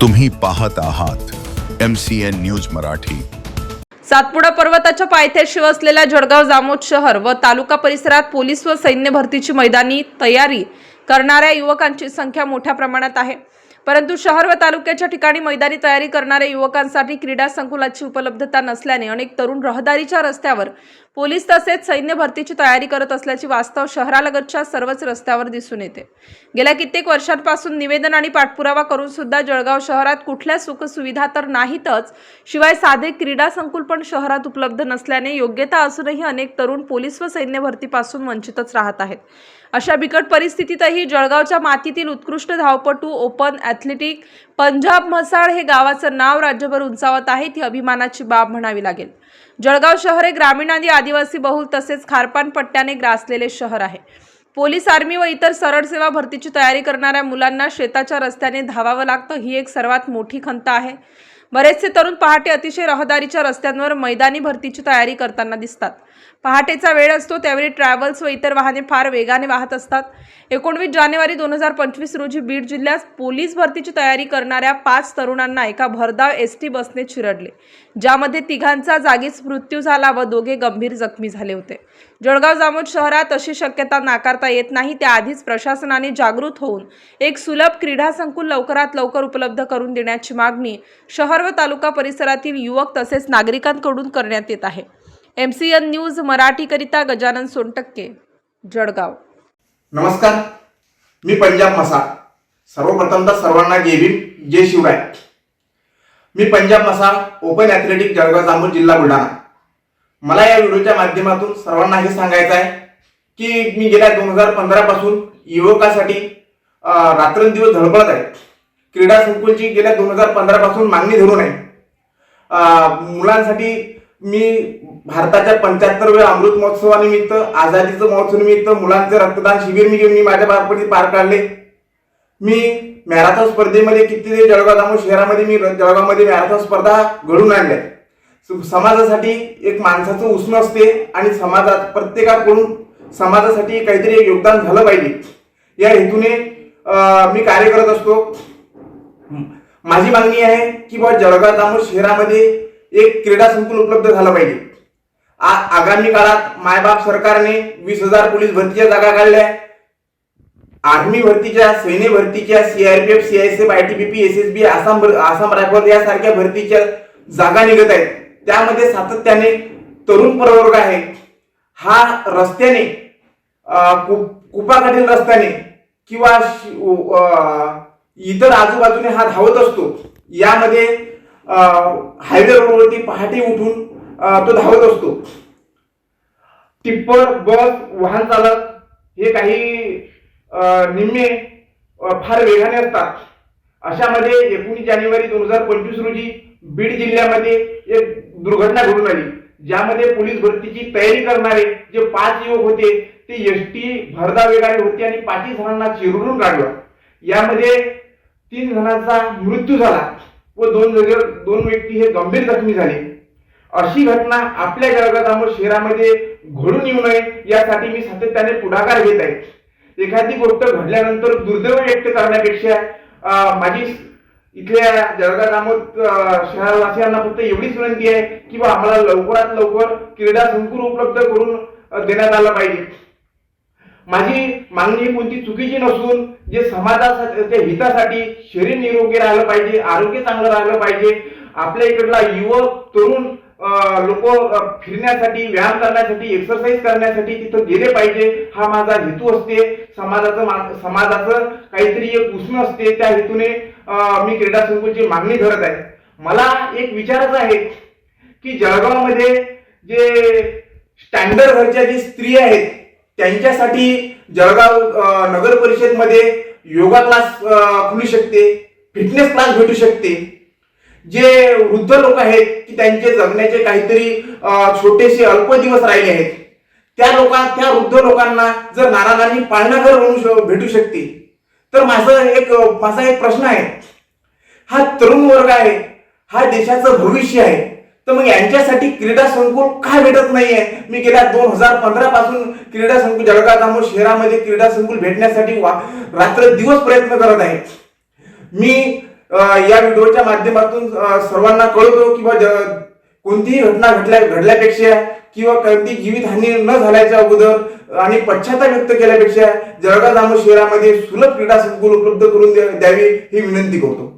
तुम्ही पाहत आहात M C N news Marathi. Satpuda पर्वताच्या पायथ्याशी असलेल्या जळगाव जामोद शहर व तालुका परिसरात पोलीस व सैन्य भरतीची मैदानी तयारी करणाऱ्या युवकांची संख्या मोठ्या प्रमाणात आहे. परंतु शहर व तालुक्याच्या ठिकाणी मैदानी तयारी करणाऱ्या युवकांसाठी क्रीडा संकुलाची उपलब्धता नसल्याने अनेक तरुण रहदारीच्या रस्त्यावर पोलीस तसेच सैन्य भरतीची तयारी करत असल्याची वास्तव शहरालगतच्या सर्वच रस्त्यावर दिसून येते. गेल्या कित्येक वर्षांपासून निवेदन आणि पाठपुरावा करून सुद्धा जळगाव शहरात कुठल्या सुखसुविधा तर नाहीतच शिवाय साधे क्रीडा संकुल पण शहरात उपलब्ध नसल्याने योग्यता असूनही अनेक तरुण पोलीस व सैन्य भरतीपासून वंचितच राहत आहेत. अशा बिकट परिस्थितीतही जळगावच्या मातीतील उत्कृष्ट धावपटू ओपन ॲथलेटिक पंजाब म्हसाळ हे गावाचं नाव राज्यभर उंचावत आहे ती अभिमानाची बाब म्हणावी लागेल. जळगाव शहर हे ग्रामीण आणि आदिवासी बहुल तसेच खारपान पट्ट्याने ग्रासलेले शहर आहे. पोलीस आर्मी व इतर सरळ सेवा भरतीची तयारी करणाऱ्या मुलांना शेताच्या रस्त्याने धावावं लागतं. ही एक सर्वात मोठी खंत आहे. बरेचसे तरुण पहाटे अतिशय रहदारीच्या रस्त्यांवर मैदानी भरतीची तयारी करताना दिसतात. पहाटेचा वेळ असतो त्यावेळी ट्रॅव्हल्स व इतर वाहने फार वेगाने वाहत असतात. एकोणवीस जानेवारी दोन हजार पंचवीस रोजी बीड जिल्ह्यात पोलीस भरतीची तयारी करणाऱ्या पाच तरुणांना एका भरधाव एस टी बसने चिरडले ज्यामध्ये तिघांचा जागीच मृत्यू झाला व दोघे गंभीर जखमी झाले होते. जळगाव जामोद शहरात अशी शक्यता नाकारता येत नाही त्याआधीच प्रशासनाने जागृत होऊन एक सुलभ क्रीडा संकुल लवकरात लवकर उपलब्ध करून देण्याची मागणी शहर व तालुका परिसरातील युवक तसेच नागरिकांकडून करण्यात येत आहे. एम सी एन न्यूज मराठीकरिता गजानन सोनटक्के जळगाव. नमस्कार मी पंजाब मसा सर्वप्रथमतः सर्वांना जय भीम जय शिवराय. मी पंजाब मसा ओपन ॲथलेटिक जळगाव जांभूर जिल्हा बुलढाणा. मला या व्हिडिओच्या माध्यमातून सर्वांना हे सांगायचं आहे की मी गेल्या दोन हजार पंधरा पासून युवकासाठी रात्रंदिवस धडपडत आहे. क्रीडा संकुलची गेल्या दोन हजार पंधरा पासून मागणी धरून आहे. मुलांसाठी मी भारताच्या पंच्याहत्तरव्या अमृत महोत्सवानिमित्त आझादीचं महोत्सवानिमित्त मुलांचे रक्तदान शिबिर मी घेऊन मी माझ्या बालपणी पार काढले. मी मॅरेथॉन स्पर्धेमध्ये किती जळगाव जामोद शहरामध्ये मी र- जळगावमध्ये मॅरेथॉन स्पर्धा घडून आणल्या. समाजासाठी एक माणसाचं उष्ण असते आणि समाजात प्रत्येकाकडून समाजासाठी काहीतरी एक योगदान झालं पाहिजे. या हेतूने मी कार्य करत असतो. माझी मागणी आहे की बा जळगाव जामोद शहरामध्ये एक क्रीडा संकुल उपलब्ध झालं पाहिजे. आ- आगामी काळात मायबाप सरकारने वीस हजार पोलीस भरतीच्या जागा काढल्या. आर्मी भरतीच्या सैन्य भरतीच्या CRPF CISF P S S B Assam Assam rifle यासारख्या भरतीच्या जागा निघत आहेत. त्यामध्ये सातत्याने तरुण प्रवर्ग आहे. हा रस्त्याने कुपाकडील कु- रस्त्याने किंवा शि- इतर आजूबाजूने हा धावत असतो. यामध्ये हायवे रोडवरती पहाटे उठून तो धावत असतो. टिप्पर बस वाहन चालक हे काही निम्मे फार वेगाने असतात. अशामध्ये एकोणीस जानेवारी दोन हजार पंचवीस रोजी बीड जिल्ह्यामध्ये एक दुर्घटना घडून आली. ज्यामध्ये पोलीस भरतीची तयारी करणारे जे पाच युवक होते ते एसटी भरदा वेगाने होते आणि पाचही जणांना चिरडून काढलं. यामध्ये तीन जणांचा मृत्यू झाला व दोन दोन व्यक्ती हे गंभीर जखमी झाले. अशी घटना आपल्या जळगाव शहरामध्ये घडून येऊ नये यासाठी मी सातत्याने पुढाकार घेत आहे. एखादी गोष्ट घडल्यानंतर दुर्दैव व्यक्त करण्यापेक्षा माझी इथल्या जळगाव जामोद शहरवासियांना फक्त एवढीच विनंती आहे की बा आम्हाला लवकरात लवकर क्रीडा संकुल उपलब्ध करून देण्यात आलं पाहिजे. माझी मागणी कोणती चुकीची नसून जे समाजाच्या हितासाठी शरीर निरोगी राहिलं पाहिजे आरोग्य चांगलं राहिलं पाहिजे आपल्या इकडला युवक तरुण लोक फिरण्यासाठी व्यायाम करण्यासाठी एक्सरसाइज करण्यासाठी तिथं गेले पाहिजे हा माझा हेतू असते. समाजाचं समाजाचं काहीतरी एक उष्ण असते. त्या हेतूने मी क्रीडा संकुलची मागणी करत आहे. मला एक विचारायचं आहे की जळगावमध्ये जे स्टँडर्ड घरच्या जी स्त्री आहेत त्यांच्यासाठी जळगाव नगर परिषदमध्ये योगा क्लास खुलू शकते फिटनेस क्लास भेटू शकते. जे वृद्ध लोक आहेत की त्यांचे जगण्याचे काहीतरी छोटेसे अल्प दिवस राहिले आहेत त्या लोकां त्या वृद्ध लोकांना जर नारायणांनी पाळणाघर म्हणून भेटू शकते तर माझं एक माझा एक प्रश्न आहे. हा तरुण वर्ग आहे हा देशाचं भविष्य आहे तर मग यांच्यासाठी क्रीडा संकुल का भेटत नाहीये? मी गेल्या दोन हजार पंधरा पासून क्रीडा संकुल जळगाव जामोद शहरामध्ये क्रीडा संकुल भेटण्यासाठी वा- रात्र दिवस प्रयत्न करत आहे. मी या व्हिडिओच्या माध्यमातून सर्वांना कळवतो किंवा कोणतीही घटना घडल्या घडल्यापेक्षा किंवा कोणती जीवितहानी न झाल्याच्या अगोदर आणि पश्चाताप व्यक्त केल्यापेक्षा जळगाव जामोद शहरामध्ये सुलभ क्रीडा संकुल उपलब्ध करून द्यावी ही विनंती करतो.